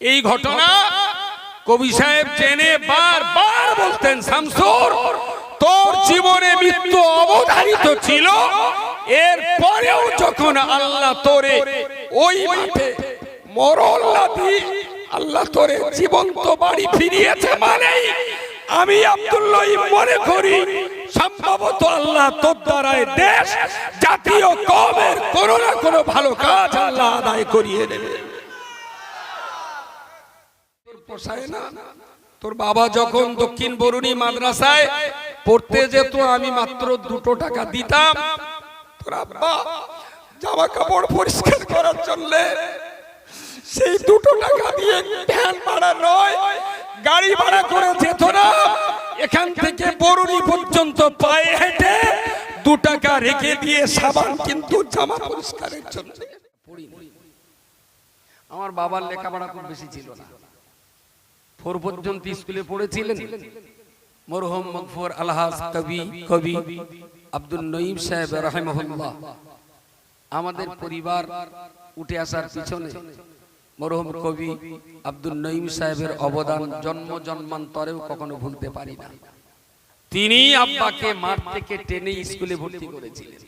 এই ঘটনা কবি সাহেব জেনে বারবার বলতেন, শামসুর, তোর জীবনে মৃত্যু অবধারিত ছিল। এর পরেও যখন আল্লাহ তোরে ওই মাঠে মরল্লাদি আল্লাহ তোরে জীবন্ত বাড়ি ফিরিয়েছে মানেই আমি আব্দুল্লাহ মনে করি সম্ভবত আল্লাহ তোর দ্বারায় দেশ জাতীয় কমের কোনো না কোনো ভালো কাজ আল্লাহ আদায় করিয়ে দেবে। পোষায় না। তোর বাবা যখন দক্ষিণ বরুণী মাদ্রাসায় পড়তে যেত, আমি মাত্র দুটো টাকা দিতাম। তোর আব্বা জামা কাপড় পরিষ্কার করার জন্য সেই দুটো টাকা দিয়ে ভ্যান ভাড়া নয়, গাড়ি ভাড়া করে যেত না। এখান থেকে বরুণী পর্যন্ত পায়ে হেঁটে দু টাকা রেখে দিয়ে সাবান কিন্তু জামা পরিষ্কারের জন্য। আমার বাবার লেখাপড়া খুব বেশি ছিল না। ফোর পর্যন্ত স্কুলে পড়েছিলেন। মরহম মকফর আলহাজ কবি কবি আব্দুল নঈম সাহেব, রাহেমহুল্লাহ। আমাদের পরিবার উঠে আসার পিছনে মরহম কবি আব্দুল নঈম সাহেবের অবদান জন্ম জন্মান্তরেও কখনো ভুলতে পারি না। তিনি আব্বাকে মাঠ থেকে টেনে স্কুলে ভর্তি করেছিলেন।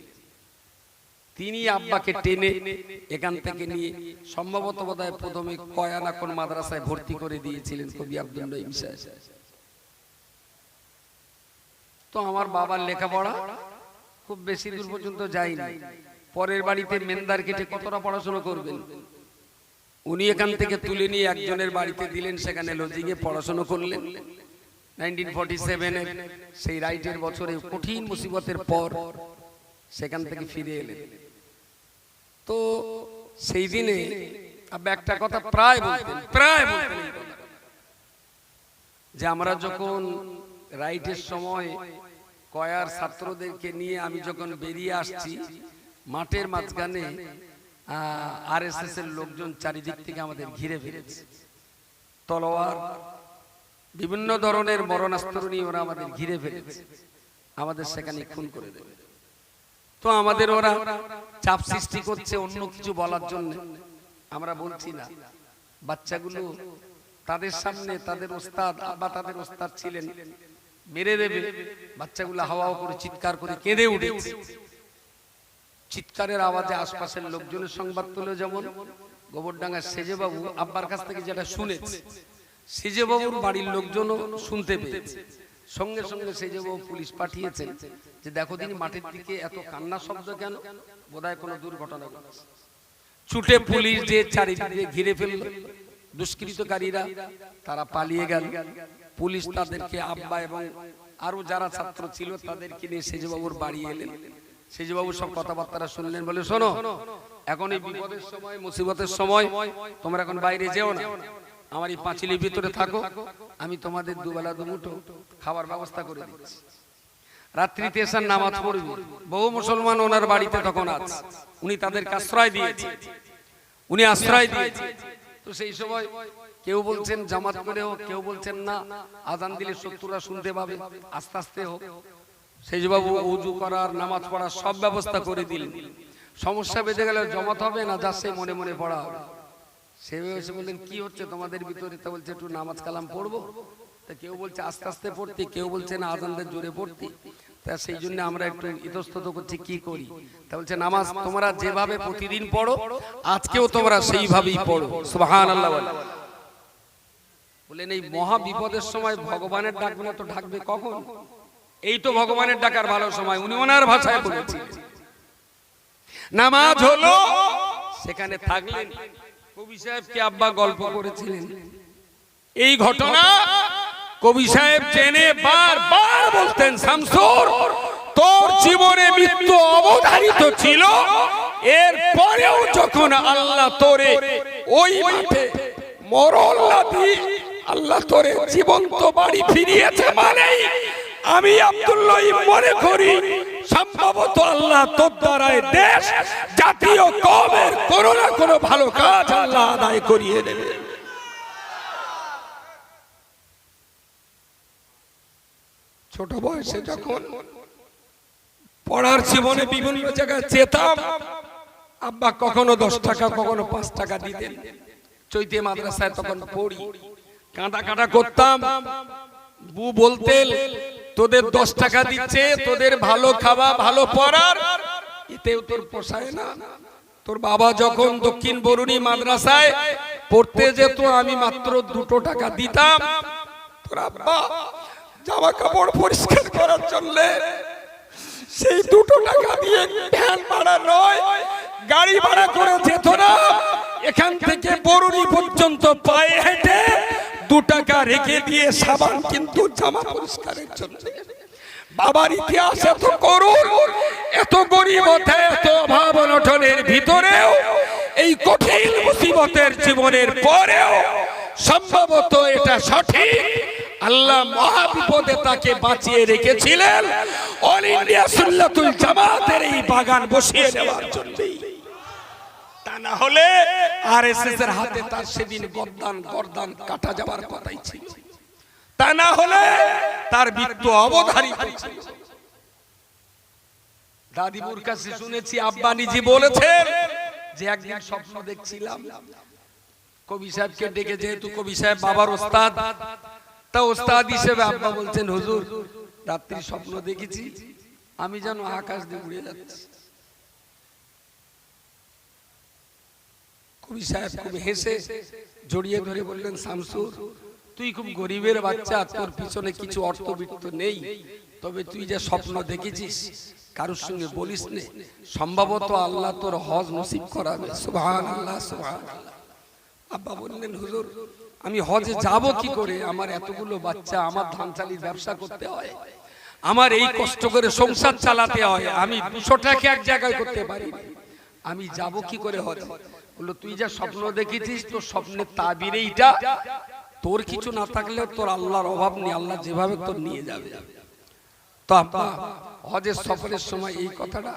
তিনি আব্বাকে টেনে এখান থেকে নিয়ে সম্ভবত বোধহয় প্রথমে কয়ানা কোন মাদ্রাসায় ভর্তি করে দিয়েছিলেন কবি আব্দুল নঈম সাহেব। তো আমার বাবার লেখাপড়া খুব বেশি দূর পর্যন্ত যায়নি। পরের বাড়িতে মেন্দার কেটে কতটা পড়াশোনা করবেন? উনি এখান থেকে তুলে নিয়ে একজনের বাড়িতে দিলেন, সেখানে লজিংয়ে পড়াশোনা করলেন। নাইনটিন ফর্টি সেভেনের সেই রাইটের বছরে কঠিন মুসিবতের পর সেখান থেকে ফিরে এলেন। তো সেই দিনে আব্বা একটা কথা প্রায় বলতেন প্রায় বলতেন। যে আমরা যখন রাইটের সময় কয়ার ছাত্রদেরকে নিয়ে আমি যখন বেরিয়ে আসছি মাঠের মাঝখানে আর এস এস এর লোকজন চারিদিক থেকে আমাদের ঘিরে ফেলেছে। তলোয়ার বিভিন্ন ধরনের মরণাস্ত্র নিয়ে ওরা আমাদের ঘিরে ফেলেছে। আমাদের সেখানে খুন করে দেবে। তো আমাদের ওরা চাপ সৃষ্টি করছে অন্য কিছু বলার জন্য। আমরা বলছি না। বাচ্চাগুলো তাদের সামনে তাদের ওস্তাদ বা তাদের ওস্তাদ ছিলেন, মেরে দেবে। বাচ্চাগুলো হাওয়া করে চিৎকার করে কেঁদে উঠেছে। চিৎকারের আওয়াজে আশপাশের লোকজনের সংবাদ তুলে যেমন, গোবরডাঙ্গার সেজেবাবু আব্বার কাছ থেকে যেটা শুনেছে, সেজেবাবুর বাড়ির লোকজনও শুনতে পেয়েছে। সঙ্গে সঙ্গে সেজেবাবু পুলিশ পাঠিয়েছেন যে, দেখো দিন মাঠের দিকে এত কান্না শব্দ কেন? বোধহয় কোনো দুর্ঘটনা ঘটেছে। ছুটে পুলিশ যে চারিদিকে ঘিরে ফেলল, দুষ্কৃতকারীরা তারা পালিয়ে গেল। পুলিশ তাদেরকে আব্বা এবং আরও যারা ছাত্র ছিল তাদেরকে নিয়ে সেজবাবুর বাড়ি এলেন। সেজবাবু সব কথাবার্তা শুনলেন বলে শোনো, এখন এই বিপদের সময়, মুসিবতের সময় তোমরা এখন বাইরে যেও না। আমার এই পাঁচিলের ভিতরে থাকো। আমি তোমাদের দুবেলা দুমুঠো খাবার ব্যবস্থা করে দিচ্ছি। রাত্রিতে এসার নামাজ পড়বি। বহু মুসলমান ওনার বাড়িতে তখন আছে। উনি তাদেরকে আশ্রয় দিয়েছে। উনি আশ্রয় দিয়েছে। তো সেই সময় কেউ বলছেন জামাত করে হোক কেউ বলছেন না। আজান দিলে শত্রুরা শুনতে পাবে। আস্তে আস্তে হোক। সেই বাবু উজু করার নামাজ পড়ার সব ব্যবস্থা করে দিলেন। সমস্যা বেঁধে গেলে জমাত হবে না? যা সে মনে মনে পড়া। হবে সে এসে বললেন কি হচ্ছে? তোমাদের ভিতরে? তা বলছে একটু নামাজ কালাম পড়ব। তা কেউ বলছে আস্তে আস্তে পড়তে কেউ বলছে না আজানদের জোরে পড়তে। তা সেই জন্য আমরা একটু ইতস্তত করছি কি করি? তা বলছে নামাজ তোমরা যেভাবে প্রতিদিন পড়ো আজকেও তোমরা সেইভাবেই পড়ো। সুবহান আল্লাহ বলেন এই মহা বিপদের সময় ভগবানের ডাকবে না তো ডাকবে কখন? এই তো ভগবানের ডাকার ভালো সময় উনি ওনার ভাষায় বলেছিলেন নামাজ হলো সেখানে থাকলেন। কবি সাহেবকে আব্বা গল্প করেছিলেন। এই ঘটনা কবি সাহেব জেনে বারবার বলতেন, শামসুর, তোর জীবনে মৃত্যু অবধারিত ছিল। এর পরেও যখন আল্লাহ তোরে ওই মাঠে মরল্লাদি আল্লাহ তোরে জীবন্ত বাড়ি ফিরিয়েছে মানেই আমি আব্দুল্লাহ মনে করি, সম্ভবত আল্লাহ তোর দ্বারায় দেশ জাতীয় কমের কোনো না কোনো ভালো কাজ আল্লাহ আদায় করিয়ে দেবে। ছোট বয়সে যখন পড়ার জীবনে বিভিন্ন জায়গায় যেতাম, আব্বা কখনো দশ টাকা, কখনো পাঁচ টাকা দিতেন। চৈতে মাদ্রাসায় তখন পড়ি, কাঁদা কাঁদা করতাম। বু বলতেন তোদের দশ টাকা দিচ্ছে, তোদের ভালো খাওয়া, ভালো পড়ার, এতেও তোর পোষায় না। তোর বাবা যখন দক্ষিণ বরুণী মাদ্রাসায় পড়তে যেত, আমি মাত্র দুটো টাকা দিতাম। তোর আব্বা জামা কাপড় পরিষ্কার করার জন্য সেই দুটো টাকা দিয়ে ভ্যান ভাড়া নয়, গাড়ি ভাড়া করে যেত না। এখান থেকে বরুণী পর্যন্ত পায়ে হেঁটে দু টাকা রেখে দিয়ে সাবান কিন্তু জামা পরিষ্কারের জন্য। বাবার ইতিহাস এত করুন এত গরিবতে এত অভাব অনটনের ভিতরেও এই কঠিন মুসিবতের জীবনের পরেও সম্ভবত এটা সঠিক। আল্লাহ মহাবিপদে তাকে বাঁচিয়ে রেখেছিলেন। অল ইন্ডিয়া সুন্নাতুল জামাতের এই বাগান বসিয়ে দেওয়ার জন্যই। তা না হলে আর এস এর হাতে তার সেদিন গর্দান গর্দান কাটা যাওয়ার কথাই ছিল। তা না হলে তার মৃত্যু অবধারিত ছিল। দাদিবুর কাছে শুনেছি আব্বানিজি বলেছেন যে একদিন স্বপ্ন দেখছিলাম। কবি সাহেবকে ডেকে যেহেতু কবি সাহেব বাবার ওস্তাদ তা ওস্তাদ হিসেবে আব্বা বলছেন হুজুর রাত্রি স্বপ্ন দেখেছি আমি যেন আকাশ দিয়ে উড়ে যাচ্ছি। কবি সাহেব খুব হেসে জড়িয়ে ধরে বললেন শামসুর তুই খুব গরিবের বাচ্চা তোর পিছনে কিছু অর্থবিত্ত নেই। তবে তুই যে স্বপ্ন দেখেছিস কারোর সঙ্গে বলিস নে। সম্ভবত আল্লাহ তোর হজ নসিব করাবে। সুবহান আল্লাহ সুবহান আব্বা বললেন হুজুর আমি হজে যাব কি করে? আমার এতগুলো বাচ্চা আমার ধান চালির ব্যবসা করতে হয়। আমার এই কষ্ট করে সংসার চালাতে হয়। আমি দুশো টাকা এক জায়গায় করতে পারি। আমি যাব কি করে হজ? বলল তুই যা স্বপ্ন দেখেছিস তোর স্বপ্নের তাবির এইটা। তোর কিছু না থাকলেও তোর আল্লাহর অভাব নেই। আল্লাহ যেভাবে তোর নিয়ে যাবে। তো আব্বা হজের সফরের সময় এই কথাটা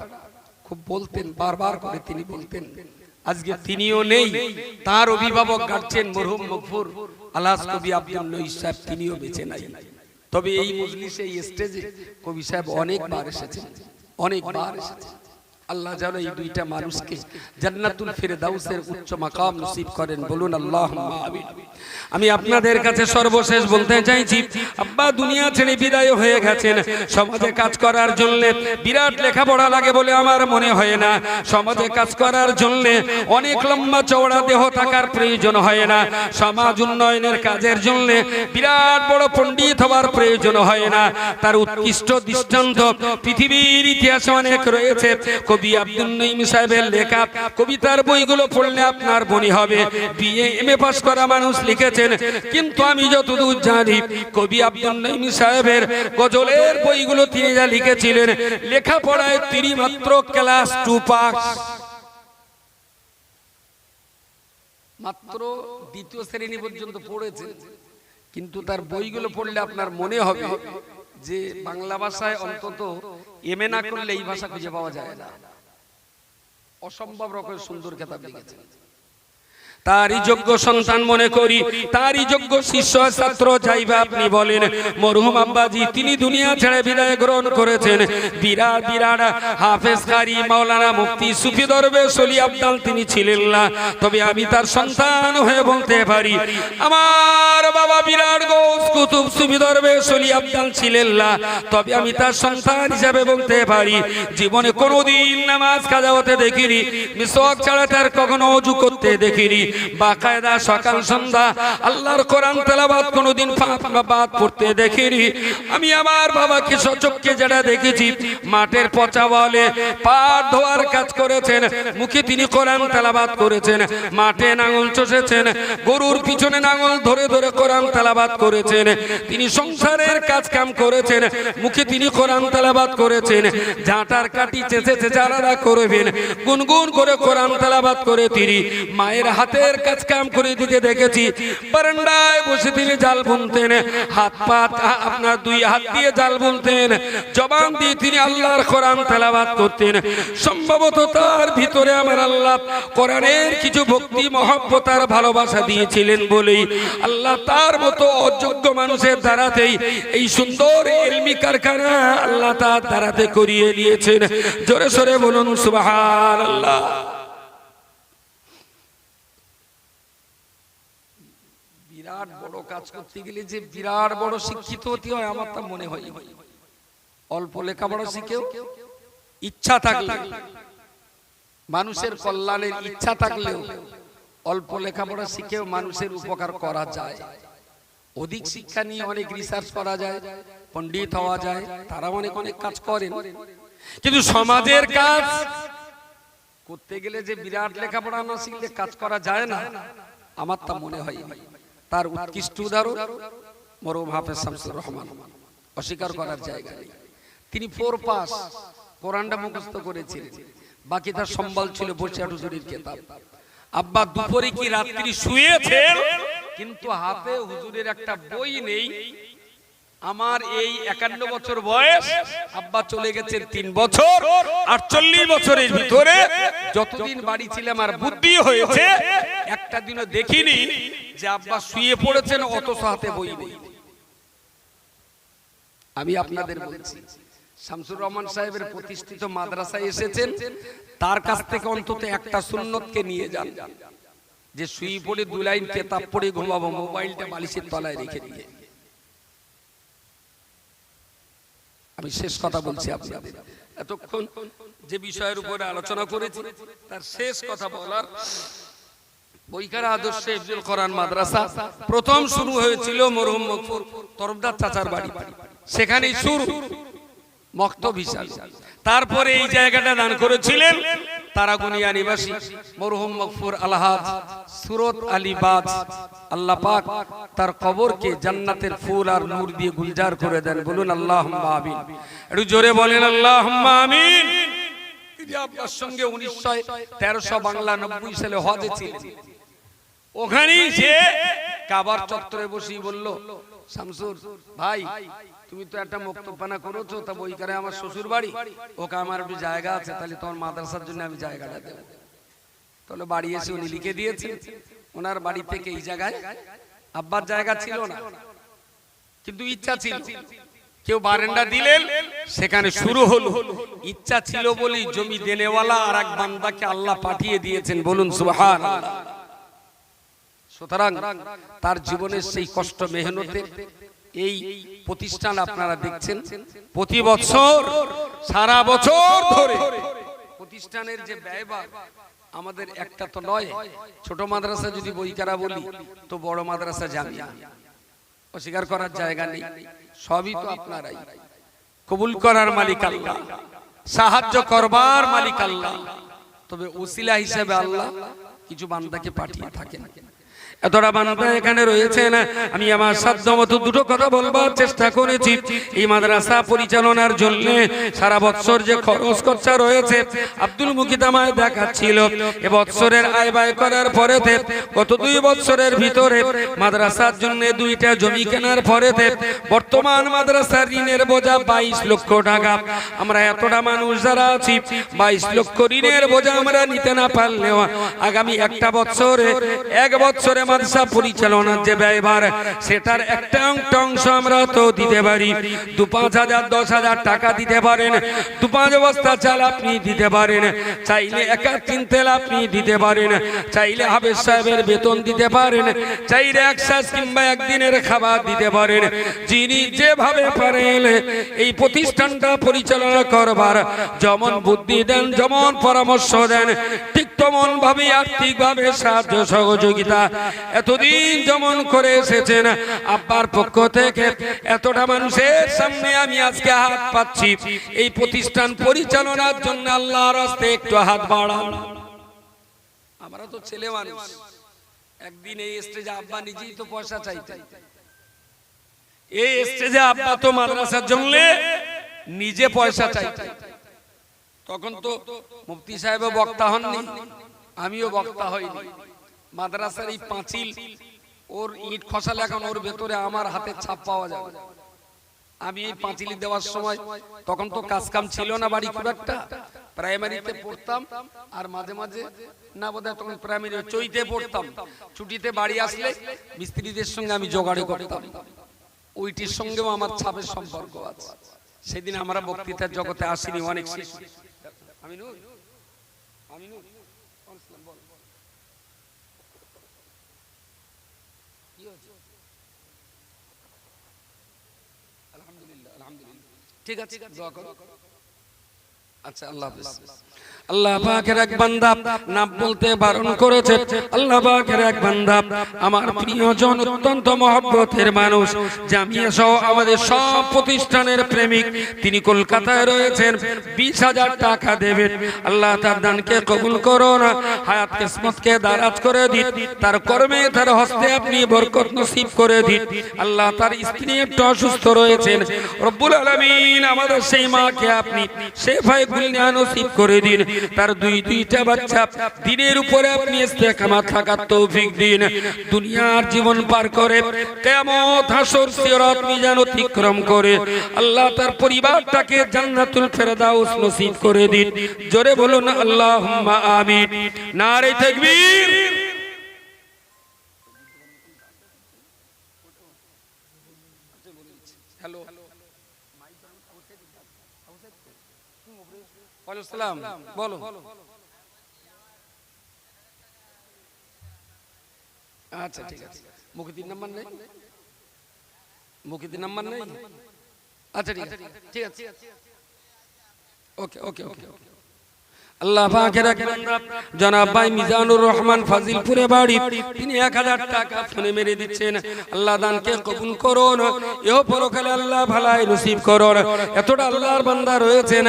খুব বলতেন বারবার করে তিনি বলতেন। আজকে তিনিও নেই, তার অভিভাবক গার্জেন মরহুম মকফুর। আলাস কবি আব্দুল সাহেব তিনিও বেঁচে নাই। তবে এই মজলিসে, এই স্টেজে কবি সাহেব অনেকবার এসেছেন অনেকবার এসেছেন। আল্লাহ যেন এই দুইটা মানুষকে জান্নাতুল ফিরদাউসের উচ্চ মাকাম নসিব করেন বলুন আল্লাহ আমিন। আমি আপনাদের কাছে সর্বশেষ বলতে চাইছি আব্বা দুনিয়া ছেড়ে বিদায় হয়ে গেছেন। সমাজে কাজ করার জন্য বিরাট লেখাপড়া লাগে বলে আমার মনে হয় না। সমাজে কাজ করার জন্য অনেক লম্বা চওড়া দেহ থাকার প্রয়োজন হয় না। সমাজ উন্নয়নের কাজের জন্য বিরাট বড় পণ্ডিত হওয়ার প্রয়োজন হয় না। তার উৎকৃষ্ট দৃষ্টান্ত পৃথিবীর ইতিহাসে অনেক রয়েছে কবি আব্দুল নঈম সাহেবের লেখা, কবিতার বইগুলো পড়লে আপনার মনে হবে। বিএ এম এ পাস করা মানুষ লিখেছেন, কিন্তু আমি যতদূর জানি, কবি আব্দুল নঈম সাহেবের গজলের বইগুলো তিনি যা লিখেছিলেন, লেখাপড়ায় তিনি মাত্র ক্লাস টু পাস মাত্র দ্বিতীয় শ্রেণি পর্যন্ত পড়েছেন, কিন্তু তার বইগুলো পড়লে আপনার মনে হবে যে বাংলা ভাষায় অন্তত এমএ না করলে এই ভাষা খুঁজে পাওয়া যায় না। অসম্ভব রকমের সুন্দর খেতাব লিখেছেন তারই যোগ্য সন্তান মনে করি, তারই যোগ্য শিষ্য ছাত্র যাইবা আপনি বলেন। মরহুম আব্বাজি, তিনি দুনিয়া ছেড়ে বিদায় গ্রহণ করেছেন। বিরাট বিরাট হাফেজ কারি মাওলানা মুফতি, সুফি দরবে সলি আব্দাল তিনি ছিলেন না। তবে আমি তার সন্তান হয়ে বলতে পারি, আমার বাবা বিরাট গোস কুতুব সুফি দরবে সলি আব্দাল ছিলেন না। তবে আমি তার সন্তান হিসাবে বলতে পারি, জীবনে কোনোদিন নামাজ কাজা হতে দেখিনি, মিসওয়াক ছাড়া তার কখনো অজু করতে দেখিনি। বাকায়দা, সকাল, সন্ধ্যা, আল্লাহর কোরআন তেলাবাদ কোনোদিন বাদ পড়তে দেখিনি। আমি আমার বাবাকে সচককে যেটা দেখেছি, মাঠের পচা বলে পাট ধোয়ার কাজ করেছেন, মুখে তিনি কোরআন তেলাবাদ করেছেন, মাঠে নাঙল চষেছেন, গরুর পিছনে নাঙল ধরে ধরে কোরআন তেলাবাদ করেছেন, তিনি সংসারের কাজ কাম করেছেন, মুখে তিনি কোরআন তেলাবাদ করেছেন, ঝাঁটার কাটি চেঁচে চেঁচে আলাদা করবেন গুনগুন করে কোরআন তেলাবাদ করে তিনি, মায়ের হাতের কাজ কাম করে দিতে দেখেছি। বারান্দায় বসে তিনি জাল বুনতেন, হাত পা আপনার দুই হাত দিয়ে জাল বুনতেন, জবান দিয়ে তিনি আল্লাহর কোরআন তেলাবাদ করতেন। সম্ভবত তার ভিতরে আমার আল্লাহ কোরআনের কিছু ভক্তি, মহব্বত আর ভালোবাসা দিয়েছিলেন বলেই আল্লাহ তার মতো অযোগ্য মানুষের দ্বারাতেই এই সুন্দর এলমি কারখানা আল্লাহ তার দ্বারাতে করিয়ে দিয়েছেন। জোরে সরে বলুন সুবহান আল্লাহ বিরাট বড় কাজ করতে গেলে যে বিরাট বড় শিক্ষিত হতে হয়, আমার তা মনে হয় অল্প লেখাপড়া শিখেও ইচ্ছা থাকলে, মানুষের কল্যাণের ইচ্ছা থাকলেও অল্প লেখাপড়া শিখেও মানুষের উপকার করা যায়। অধিক শিক্ষা নিয়ে অনেক রিসার্চ করা যায়, পণ্ডিত হওয়া যায়, তারা অনেক অনেক কাজ করেন। কিন্তু সমাজের কাজ করতে গেলে যে বিরাট লেখাপড়া না শিখলে কাজ করা যায় না, আমার তা মনে হয় তার উৎকৃষ্ট উদাহরণ মরম হাফেজ শামসুর রহমান। অস্বীকার করার জায়গা নেই। তিনি ফোর পাস কোরআনটা মুখস্থ করেছিলেন বাকি তার সম্বল ছিল বসিয়া হুজুরির কেতাব। আব্বা দুপুরে কি রাত্রি শুয়েছেন? কিন্তু হাতে হুজুরের একটা বই নেই। আমার এই একান্ন বছর বয়স, আব্বা চলে গেছেন তিন বছর। আটচল্লিশ বছরের ভিতরে যতদিন বাড়ি ছিলাম আর বুদ্ধি হয়েছে, একটা দিনও দেখিনি। যে আব্বা শুয়ে পড়েছেন অত হাতে বই নেই। আমি আপনাদের বলছি, শামসুর রহমান সাহেবের প্রতিষ্ঠিত মাদ্রাসায় এসেছেন, তার কাছ থেকে অন্তত একটা সুন্নতকে নিয়ে যান। যে শুয়ে পড়ে দু লাইন কেতাব পড়ে ঘুমাবো, মোবাইলটা বালিশের তলায় রেখে দিয়ে। আমি শেষ কথা বলছি আপনাদের। এতক্ষণ যে বিষয়ের উপরে আলোচনা করেছি, তার শেষ কথা বলার মাদ্রাসা প্রথম শুরু হয়েছিল চাচার বাড়ি। সেখানেই তারপরে এই জায়গাটা দান করেছিলেন তারাগুনিয়া নিবাসী মরহুম মকফুর আলহাজ সুরত আলী বাজ আল্লাহ পাক তার কবরকে জান্নাতের ফুল আর নূর দিয়ে গুলজার করে দেন। বলুন আল্লাহ আমিন। একটু জোরে বলেন আল্লাহ আমিন। আব্বার সঙ্গে উনিশশো তেরোশো বাংলা নব্বই সালে হজে ছিলেন। ওখানেই সে কাবার চত্বরে বসি বলল শামসুর ভাই তুমি তো একটা মুক্তপানা করেছ তা বইকারে আমার শ্বশুর বাড়ি। ওকে আমার একটু জায়গা আছে তাহলে তোমার মাদ্রাসার জন্য আমি জায়গাটা দেব। তাহলে বাড়ি এসে উনি লিখে দিয়েছেন। ওনার বাড়ি থেকে এই জায়গায় আব্বার জায়গা ছিল না। কিন্তু ইচ্ছা ছিল। কেউ বারেন্ডা দিলেন সেখানে শুরু হলো। ইচ্ছা ছিল বলেই জমি দেনেওয়ালা আর এক বান্দাকে আল্লাহ পাঠিয়ে দিয়েছেন। বলুন সুবহান সুতরাং তার জীবনের সেই কষ্ট মেহনতের এই প্রতিষ্ঠান আপনারা দেখছেন। প্রতি বছর, সারা বছর ধরে প্রতিষ্ঠানের যে ব্যয়ভার আমাদের একটা তো নয়, ছোট মাদ্রাসা যদি বইকারা বলি, তো বড় মাদ্রাসা জামিয়া অস্বীকার করার জায়গা নেই, সবই তো আপনারাই। কবুল করার মালিক আল্লাহ, সাহায্য করবার মালিক আল্লাহ। তবে ওসিলা হিসেবে আল্লাহ কিছু বান্দাকে পাঠিয়ে থাকেন। এতটা বান্দা এখানে রয়েছেন আমি আমার সাধ্য মতো দুটো কথা বলবার চেষ্টা করেছি। এই মাদ্রাসা পরিচালনার জন্য সারা বৎসর যে খরচ খরচা রয়েছে, আব্দুল মুকিত আমায় দেখাচ্ছিল। এ বৎসরের আয় ব্যয় করার পরেতে, গত দুই বৎসরের ভিতরে মাদ্রাসার জন্য দুইটা জমি কেনার পরেতে, বর্তমান মাদ্রাসার ঋণের বোঝা বাইশ লক্ষ টাকা। আমরা এতটা মানুষ যারা আছি, বাইশ লক্ষ ঋণের বোঝা আমরা নিতে না পারলেও আগামী একটা বছরে এক বছরে মাদ্রাসা পরিচালনার যে ব্যয়ভার সেটার একটা অংশ আমরা তো দিতে পারি। দু পাঁচ হাজার, দশ হাজার টাকা দিতে পারেন। দু পাঁচ বস্তা চাল আপনি দিতে পারেন। চাইলে একা তিন তেল আপনি দিতে পারেন। চাইলে হাবেজ সাহেবের বেতন দিতে পারেন। চাইলে এক শ্বাস কিংবা একদিনের খাবার দিতে পারেন। যিনি যেভাবে পারেন, এই প্রতিষ্ঠানটা পরিচালনা করবার যেমন বুদ্ধি দেন, যেমন পরামর্শ দেন, ঠিক তেমন ভাবে আর্থিক ভাবে সাহায্য সহযোগিতা এতদিন যেমন করে এসেছেন, আব্বার পক্ষ থেকে এতটা মানুষের সামনে আমি আজকে হাত পাচ্ছি। এই প্রতিষ্ঠান পরিচালনার জন্য আল্লাহর রাস্তে একটু হাত বাড়ান। আমরা তো ছেলে মানুষ। একদিন এই স্টেজে আব্বা নিজেই তো পয়সা চাইতে এই স্টেজে আব্বা তো মাদ্রাসার জন্য নিজে পয়সা চাইতে তখন তো মুফতি সাহেব বক্তা হননি। আমিও বক্তা হইনি। মাদ্রাসার এই পাঁচিল ওর ইট খসালে এখন ওর ভেতরে আমার হাতে ছাপ পাওয়া যাবে। আমি এই পাঁচিলি দেওয়ার সময় তখন তো কাজ কাম ছিল না বাড়ি খুব একটা। প্রাইমারিতে পড়তাম আর মাঝে মাঝে না বোধহয় তখন প্রাইমারি চৈতে পড়তাম। ছুটিতে বাড়ি আসলে মিস্ত্রিদের সঙ্গে আমি জোগাড়ি করতাম। ওইটির সঙ্গেও আমার ছাপের সম্পর্ক আছে। সেদিন আমরা বক্তৃতার জগতে আসিনি অনেক শিশু। আমিনুল আমিনুল বল। ঠিক আছে দোয়া করো। আচ্ছা আল্লাহ হাফেজ। আল্লাহ পাকের এক বান্দা নাম বলতে বারণ করেছে। আল্লাহ পাকের এক বান্দা, আমার প্রিয়জন অত্যন্ত মহব্বতের মানুষ, জামিয়া সহ আমাদের সব প্রতিষ্ঠানের প্রেমিক। তিনি কলকাতায় রয়েছেন, বিশ হাজার টাকা দেবেন। আল্লাহ তার দানকে কবুল করো না, হায়াত কিসমতকে দারাজ করে দিন। তার কর্মে, তার হস্তে আপনি বরকত নসিব করে দিন। আল্লাহ তার স্ত্রী একটু অসুস্থ রয়েছেন। রব্বুল আলামিন আমাদের সেই মাকে আপনি শেফায়ে গুলনিয়া নসিব করে দিন। তার দুই দুইটা বাচ্চা। দিনের উপরে আপনি ইস্তেকামাত থাকার তৌফিক দিন। দুনিয়ার জীবন পার করে কিয়ামত হাসর সিরাত মিজান অতিক্রম করে আল্লাহ তার পরিবারটাকে জান্নাতুল ফেরদাউস নসিব করে দিন। জোরে বলুন, আল্লাহুম্মা আমিন। নারে তাকবীর। হ্যালো। সালাম, বলো। আচ্ছা ঠিক আছে। মুখিদির নাম্বার নেই? মুখিদির নাম্বার নেই? আচ্ছা ঠিক আছে। ঠিক আছে। ওকে ওকে ওকে ওকে। মিজানুর রহমান বাড়ি, তিনি এক হাজার টাকা মেরে দিচ্ছেন। আল্লাহ দানকে আল্লাহ নসিব এতটা আল্লাহর বান্দা রয়েছেন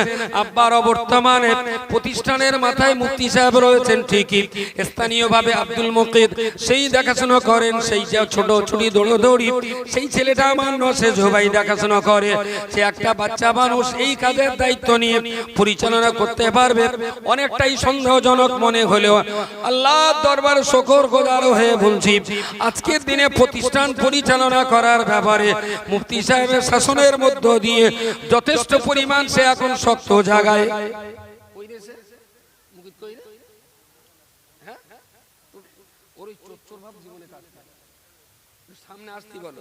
প্রতিষ্ঠানের মাথায় মুফতি সাহেব রয়েছেন, ঠিকই। স্থানীয়ভাবে আব্দুল মুকিদ সেই দেখাশোনা করেন, সেই যে ছোট ছুটি দৌড়ি, সেই ছেলেটা আমার নসে জোবাই দেখাশোনা করে। সে একটা বাচ্চা মানুষ, এই কাজের দায়িত্ব নিয়ে পরিচালনা করতে পারবে। অনেকটাই সন্দেহজনক মনে হলেও আল্লাহ দরবার শকর গোদার হয়ে বলছি আজকের দিনে প্রতিষ্ঠান পরিচালনা করার ব্যাপারে মুফতি সাহেবের শাসনের মধ্য দিয়ে যথেষ্ট পরিমাণ সে এখন শক্ত জায়গায় সামনে আসতে বলো।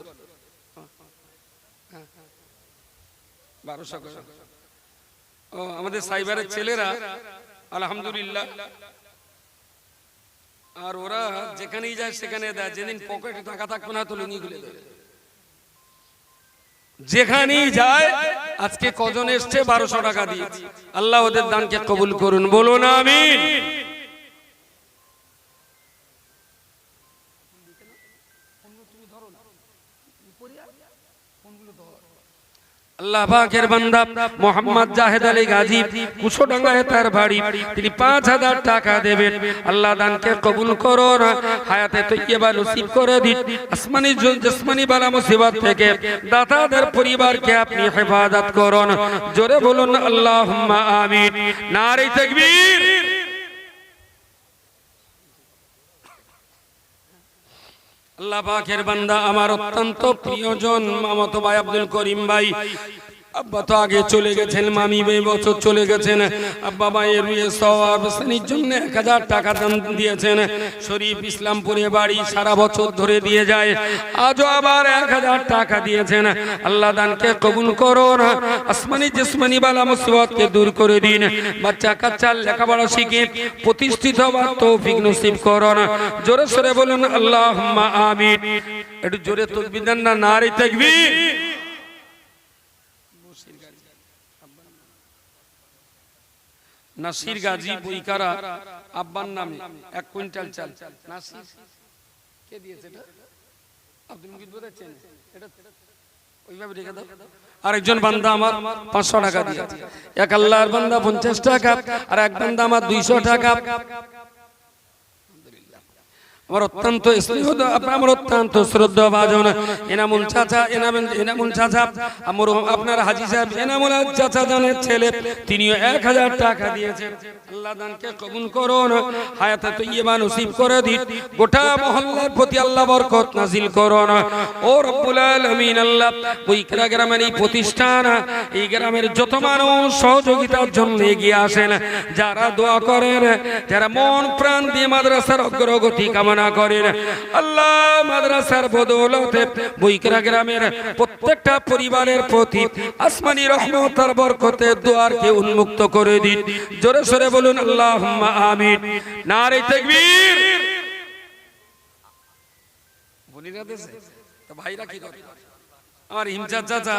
বারোশো ও আমাদের সাইবারের ছেলেরা, আলহামদুলিল্লাহ। আর ওরা যেখানেই যায়, সেখানে দেয়। যেদিন পকেটে টাকা থাকবে না তো লুঙ্গি খুলে দেবে যেখানেই যায়, আজকে কজন এসছে? বারোশো টাকা দিয়ে আল্লাহ ওদের দানকে কবুল করুন। বলুন, আমিন। আল্লাহ পাকের বান্দা মোহাম্মদ জাহেদ আলী গাজী কুশোডাঙ্গায় তার বাড়ি। তিনি পাঁচ হাজার টাকা দেবেন। আল্লাহ দানকে কবুল করুন। হায়াতে তৈয়বা নসিব করে দিন। আসমানি জসমানি বালা মুসিবত থেকে দাতাদের পরিবারকে আপনি হেফাজত করুন। জোরে বলুন আল্লাহুম্মা আমিন। নারে তাকবীর। আল্লাহ পাকের বান্দা আমার অত্যন্ত প্রিয়জন মামতো ভাই আব্দুল করিম ভাই। আব্বা তো আগে চলে গেছেন, মামি এই বছর চলে গেছেন। বিয়ে সওয়াব শ্রেণির জন্য এক হাজার টাকা দান দিয়েছেন। শরীফ ইসলামপুরে বাড়ি সারা বছর ধরে দিয়ে যায়। আজও আবার এক হাজার টাকা দিয়েছেন। আল্লাহ দানকে কবুল করুন। আসমানি জিসমানি বালা মুসিবতকে দূর করে দিন। বাচ্চা কাচ্চার লেখাপড়া শিখে প্রতিষ্ঠিত হওয়ার তৌফিক নসিব করুন। জোরে সরে বলুন, আল্লাহুম্মা আমিন। একটু জোরে তকবীর দেন না, নারী তাকবীর। নাসির গাজী বইকারা আব্বার নামে এক কুইন্টাল চাল। নাসির? কে দিয়েছে এটা? আব্দুল মুজিদ বলেছেন এটা ওইভাবে রেখে দাও। আরেকজন বান্দা আমার পাঁচশো টাকা দিয়ে এক আল্লাহর বান্দা পঞ্চাশ টাকা। আর এক বান্দা আমার দুইশো টাকা। আমার অত্যন্ত স্নেহ আমার অত্যন্ত শ্রদ্ধা, ভাজন। এনামুল চাচা, এনামুল এনামুল চাচা, আমার আপনার হাজি সাহেব, এনামুল চাচা জানের ছেলে, তিনিও এক হাজার টাকা দিয়েছেন। আল্লাহ দানকে কবুল করুন, হায়াতে তো তৈয়বা নসিব করে দিন। গোটা মহল্লার প্রতি আল্লাহ বরকত নাজিল করুন। ও রব্বুল আলামিন, আল্লাহ বইকরা গ্রামের এই প্রতিষ্ঠান, এই গ্রামের যত মানুষ সহযোগিতার জন্য এগিয়ে আসেন, যারা দোয়া করেন, যারা মন প্রাণ দিয়ে মাদ্রাসার অগ্রগতি কামনা করেন। আল্লাহ মাদ্রাসার বদৌলতে বইকরা গ্রামের প্রত্যেকটা পরিবারের প্রতি আসমানি রহমত আর বরকতে দুয়ারকে উন্মুক্ত করে দিন। জোরে সরে বলুন আল্লাহ আমিন। নারে তাকবীর। বনিরা দেশে, তো ভাইরা কি করে? আমার হিমচার চাচা,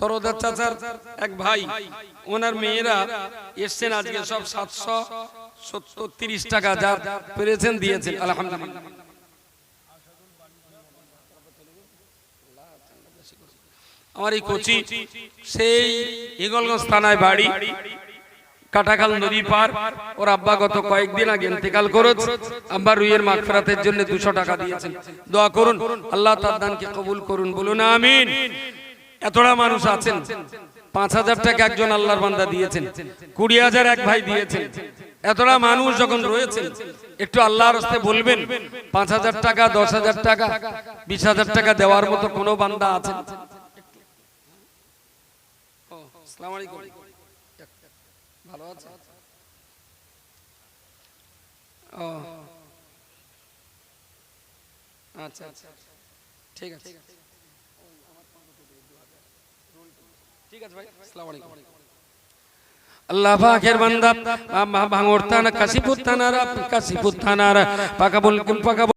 তরদার চাচার এক ভাই, ওনার মেয়েরা এসছেন আজকে সব সাতশো সত্তর তিরিশ টাকা যা পেরেছেন দিয়েছেন, আলহামদুলিল্লাহ। আমার এই কোচি, সেই হিগলগঞ্জ থানায় বাড়ি। কাটাখাল নদী পার। ওর আব্বা গত কয়েকদিন আগে ইন্তেকাল করেছে। আব্বা রুইয়ের মাগফিরাতের জন্য দুশো টাকা দিয়েছেন। দোয়া করুন, আল্লাহ তার দানকে কবুল করুন। বলুন, আমিন। এতটা মানুষ আছেন। পাঁচ হাজার টাকা একজন আল্লাহর বান্দা দিয়েছেন। কুড়ি হাজার এক ভাই দিয়েছেন। এতটা মানুষ যখন রয়েছেন, একটু আল্লাহর হস্তে বলবেন, পাঁচ হাজার টাকা, দশ হাজার টাকা, বিশ হাজার টাকা দেওয়ার মতো কোনো বান্দা আছেন? আসসালামু আলাইকুম। ভালো আছে? ও। আচ্ছা আচ্ছা ঠিক আছে। ঠিক আছে ভাই, আসসালামু আলাইকুম। আল্লাহ পাকের বান্দা ভাঙর থানা, কাশিপুর থানার কাশিপুর থানার পাকাবুল পাকাবুল